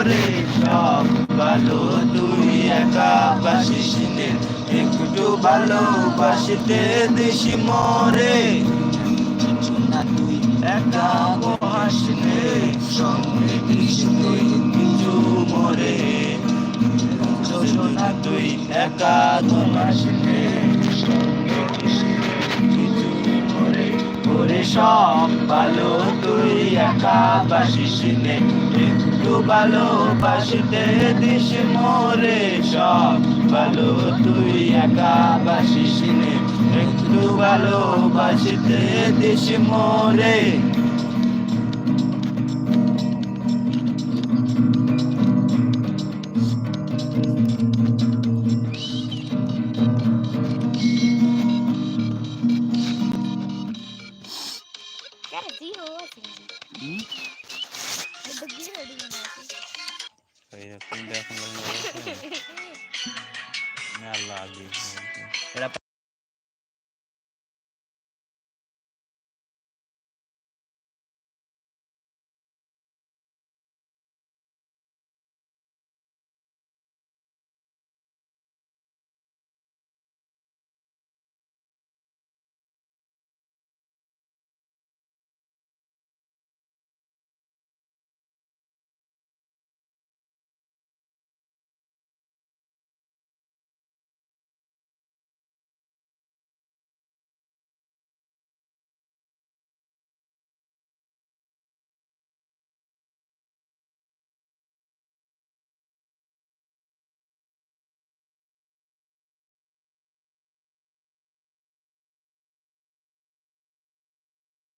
মরে সব ভালো, তুই একা বাসিস একটু ভালোবাসিতে দিস মরে। না, তুই একা বহাসনে সঙ্গে কৃষ্ণে কিছু মরে। না, তুই একা বহাসনে সঙ্গে কিছু সব ভালো, তুই একা বাসিস ভালো বাসিতে দিশ মোরে সব ভালো তুই একা বাসিস একটু ভালো বাসিতে দিশ মোরে Zero, Hmm? The beer, you know? Kaya pinda akong lang na lagi. Wala pa.